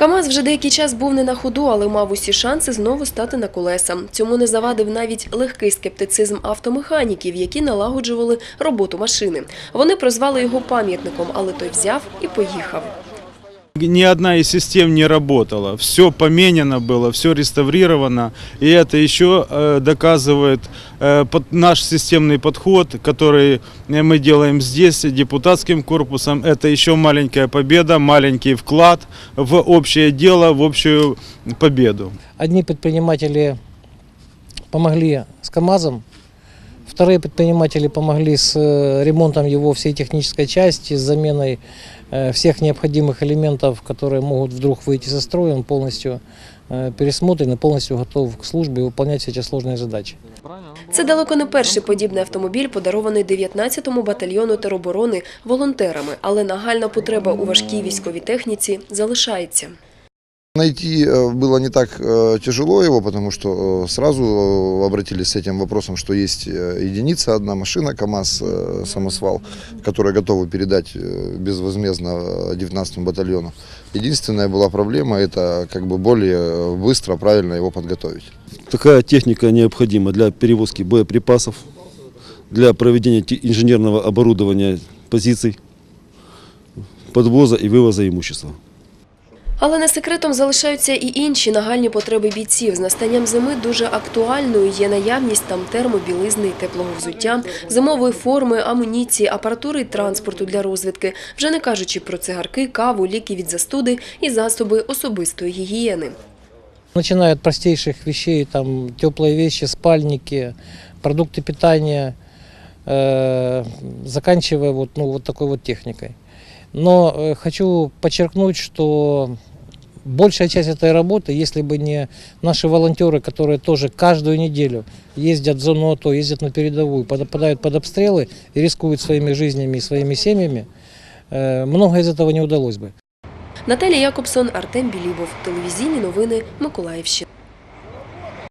КАМАЗ вже деякий час був не на ходу, але мав усі шанси знову стати на колеса. Цьому не завадив навіть легкий скептицизм автомеханіків, які налагоджували роботу машини. Вони прозвали його пам'ятником, але той взяв і поїхав. Ни одна из систем не работала. Все поменено было, все реставрировано. И это еще э, доказывает э, наш системный подход, который э, мы делаем здесь депутатским корпусом. Это еще маленькая победа, маленький вклад в общее дело, в общую победу. Одни предприниматели помогли с КАМАЗом, вторые предприниматели помогли с ремонтом его всей технической части, с заменой всех необходимых элементов, которые могут вдруг выйти со строя. Он полностью э, пересмотрен и полностью готов к службе и выполнять все эти сложные задачи. Це далеко не перший подібний автомобіль, подарований 19-му батальйону тероборони волонтерами, але нагальна потреба у важкій військовій техніці залишається. Найти э, было не так э, тяжело его, потому что э, сразу обратились с этим вопросом, что есть единица, одна машина, КАМАЗ, самосвал, которые готовы передать безвозмездно э, 19 батальону. Единственная была проблема, это как бы более быстро, правильно его подготовить. Такая техника необходима для перевозки боеприпасов, для проведения инженерного оборудования позиций, подвоза и вывоза имущества. Але не секретом залишаються і інші нагальні потреби бійців. З настанням зими дуже актуальною є наявність там термобілизни і теплого взуття, зимової форми, амуніції, апаратури і транспорту для розвідки, вже не кажучи про цигарки, каву, ліки від застуди і засоби особистої гігієни. Начиная от простейших вещей, там теплые вещи, спальники, продукты питания, э, заканчивая вот, ну, вот такой вот техникой. Но э, хочу подчеркнуть, что большая часть этой работы, если бы не наши волонтеры, которые тоже каждую неделю ездят в зону АТО, ездят на передовую, попадают под обстрелы и рискуют своими жизнями и своими семьями, э, много из этого не удалось бы. Наталія Якобсон, Артем Білібов. Телевізійні новини Миколаївщини.